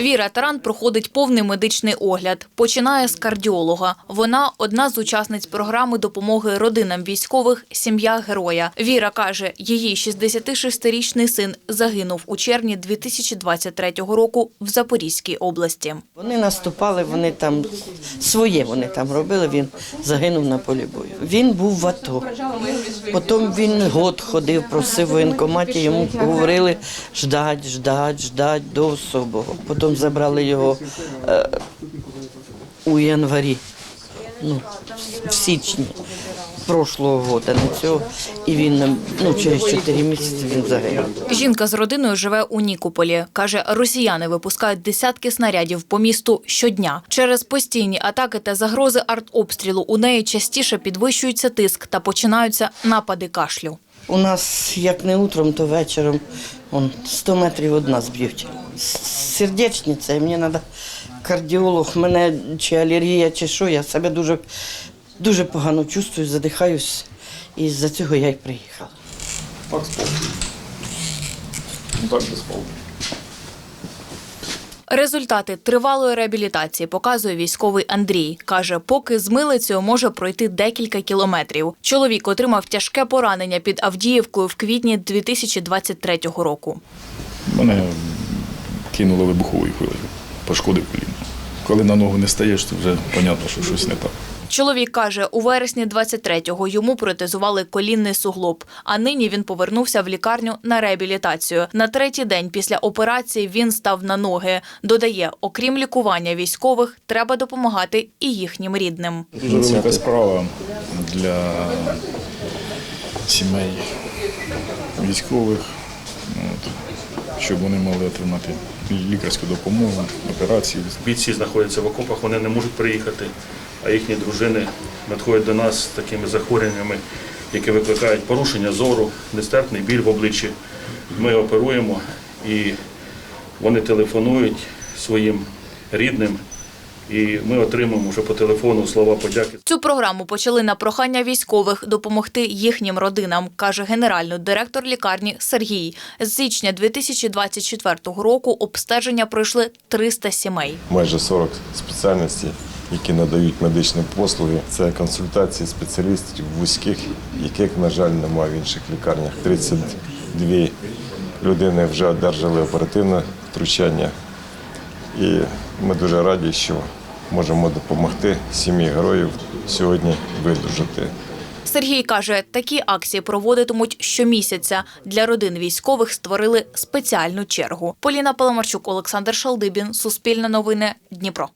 Віра Таран проходить повний медичний огляд. Починає з кардіолога. Вона одна з учасниць програми допомоги родинам військових Сім'я героя. Віра каже, її 66-річний син загинув у червні 2023 року в Запорізькій області. Вони наступали, вони там своє вони там робили. Він загинув на полі бою. Він був в АТО. Потім він год ходив, просив воєнкоматі, йому говорили ждать, ждать, ждать до особого. Потім забрали його е, у январі, ну, в січні прошлого року, не цього. І він ну, через 4 місяці він загинув. Жінка з родиною живе у Нікополі. Каже, росіяни випускають десятки снарядів по місту щодня. Через постійні атаки та загрози артобстрілу у неї частіше підвищується тиск та починаються напади кашлю. У нас як не утром, то вечором он, 100 метрів від нас б'ють. Сердечниця, і мені треба кардіолог, мене чи алергія, чи що, я себе дуже, дуже погано чувствую, задихаюсь. І з-за цього я й приїхала. Так спав. Так би спав. Результати тривалої реабілітації показує військовий Андрій. Каже, поки з милицею може пройти декілька кілометрів. Чоловік отримав тяжке поранення під Авдіївкою в квітні 2023 року. Мене кинуло вибуховою хвилею, пошкодив коліно. Коли на ногу не стаєш, то вже зрозуміло, що щось не так. Чоловік каже, у вересні 23-го йому протезували колінний суглоб, а нині він повернувся в лікарню на реабілітацію. На третій день після операції він став на ноги. Додає, окрім лікування військових, треба допомагати і їхнім рідним. Дуже велика справа для сімей військових, от, щоб вони могли отримати лікарську допомогу, операції. Бійці знаходяться в окопах, вони не можуть приїхати, а їхні дружини надходять до нас з такими захворюваннями, які викликають порушення зору, нестерпний біль в обличчі. Ми оперуємо і вони телефонують своїм рідним, і ми отримуємо вже по телефону слова подяки. Цю програму почали на прохання військових допомогти їхнім родинам, каже генеральний директор лікарні Сергій. З січня 2024 року обстеження пройшли 300 сімей. майже 40 спеціальностей, які надають медичні послуги. Це консультації спеціалістів вузьких, яких, на жаль, немає в інших лікарнях. 32 людини вже одержали оперативне втручання. І ми дуже раді, що можемо допомогти сім'ї героїв сьогодні видужити. Сергій каже, такі акції проводитимуть щомісяця. Для родин військових створили спеціальну чергу. Поліна Паламарчук, Олександр Шалдибін, Суспільне новини, Дніпро.